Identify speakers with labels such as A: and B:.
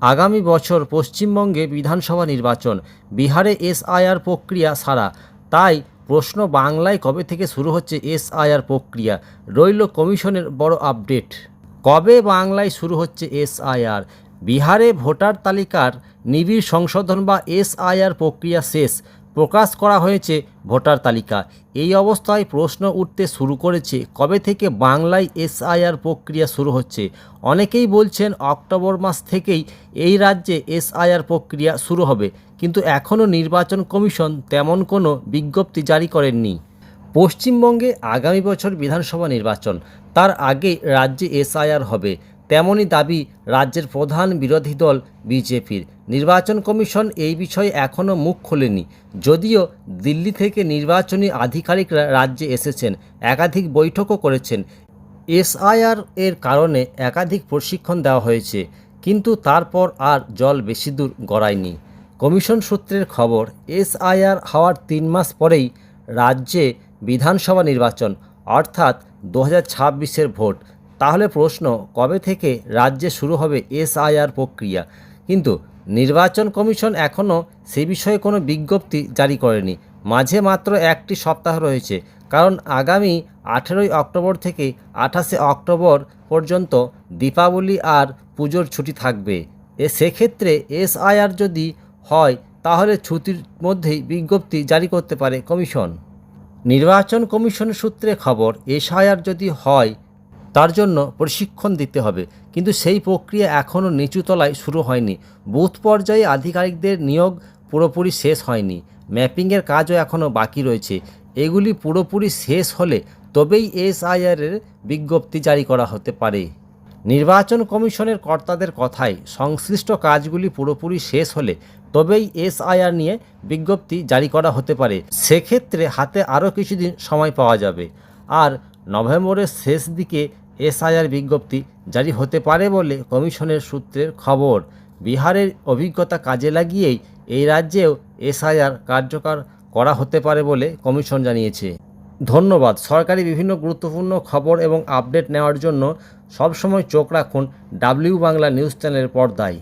A: আগামী বছর পশ্চিমবঙ্গে বিধানসভা নির্বাচন। বিহারে এসআইআর প্রক্রিয়া সারা। তাই প্রশ্ন বাংলায় কবে থেকে শুরু হচ্ছে এসআইআর প্রক্রিয়া? রইল কমিশনের বড় আপডেট। কবে বাংলায় শুরু হচ্ছে এসআইআর? বিহারে ভোটার তালিকার নিবিড় সংশোধন বা এসআইআর প্রক্রিয়া শেষ? প্রকাশ করা হয়েছে ভোটার তালিকা। এই অবস্থায় প্রশ্ন উঠতে শুরু করেছে, কবে থেকে বাংলায় এসআইআর প্রক্রিয়া শুরু হচ্ছে? অনেকেই বলছেন অক্টোবর মাস থেকেই এই রাজ্যে এসআইআর প্রক্রিয়া শুরু হবে, কিন্তু এখনও নির্বাচন কমিশন তেমন কোনো বিজ্ঞপ্তি জারি করেননি। পশ্চিমবঙ্গে আগামী বছর বিধানসভা নির্বাচন, তার আগে রাজ্যে এসআইআর হবে। তেমনই দাবি রাজ্যের প্রধান বিরোধী দল বিজেপির। নির্বাচন কমিশন এই বিষয়ে এখনও মুখ খোলেনি। যদিও দিল্লি থেকে নির্বাচনী আধিকারিকরা রাজ্যে এসেছেন, একাধিক বৈঠকও করেছেন। এসআইআর এর কারণে একাধিক প্রশিক্ষণ দেওয়া হয়েছে, কিন্তু তারপর আর জল বেশি দূর গড়ায়নি। কমিশন সূত্রের খবর, এসআইআর হওয়ার তিন মাস পরেই রাজ্যে বিধানসভা নির্বাচন, অর্থাৎ দু হাজার ভোট। তাহলে প্রশ্ন, কবে থেকে রাজ্যে শুরু হবে এসআইআর প্রক্রিয়া? কিন্তু নির্বাচন কমিশন এখনও সে বিষয়ে কোনো বিজ্ঞপ্তি জারি করেনি। মাঝে মাত্র একটি সপ্তাহ রয়েছে, কারণ আগামী আঠেরোই অক্টোবর থেকে আঠাশে অক্টোবর পর্যন্ত দীপাবলি আর পুজোর ছুটি থাকবে। এ সেক্ষেত্রে এসআইআর যদি হয়, তাহলে ছুটির মধ্যেই বিজ্ঞপ্তি জারি করতে পারে কমিশন। নির্বাচন কমিশন সূত্রে খবর, এসআইআর যদি হয় তার জন্য প্রশিক্ষণ দিতে হবে। কিন্তু সেই প্রক্রিয়া এখনও নিচুতলায় শুরু হয়নি। বুথ পর্যায়ে আধিকারিকদের নিয়োগ পুরোপুরি শেষ হয়নি। ম্যাপিংয়ের কাজও এখনও বাকি রয়েছে। এগুলি পুরোপুরি শেষ হলে তবেই এসআইআরের বিজ্ঞপ্তি জারি করা হতে পারে। নির্বাচন কমিশনের কর্তাদের কথায়, সংশ্লিষ্ট কাজগুলি পুরোপুরি শেষ হলে তবেই এসআইআর নিয়ে বিজ্ঞপ্তি জারি করা হতে পারে। সেক্ষেত্রে হাতে আরও কিছুদিন সময় পাওয়া যাবে। আর নভেম্বরের শেষ দিকে এসআইআর বিজ্ঞপ্তি জারি হতে পারে বলে কমিশনের সূত্রের খবর। বিহারের অভিজ্ঞতা কাজে লাগিয়েই এই রাজ্যেও এসআইআর কার্যকর করা হতে পারে বলে কমিশন জানিয়েছে। ধন্যবাদ। সরকারি বিভিন্ন গুরুত্বপূর্ণ খবর এবং আপডেট নেওয়ার জন্য সবসময় চোখ রাখুন ডাব্লিউ বাংলা নিউজ চ্যানেলের পর্দায়।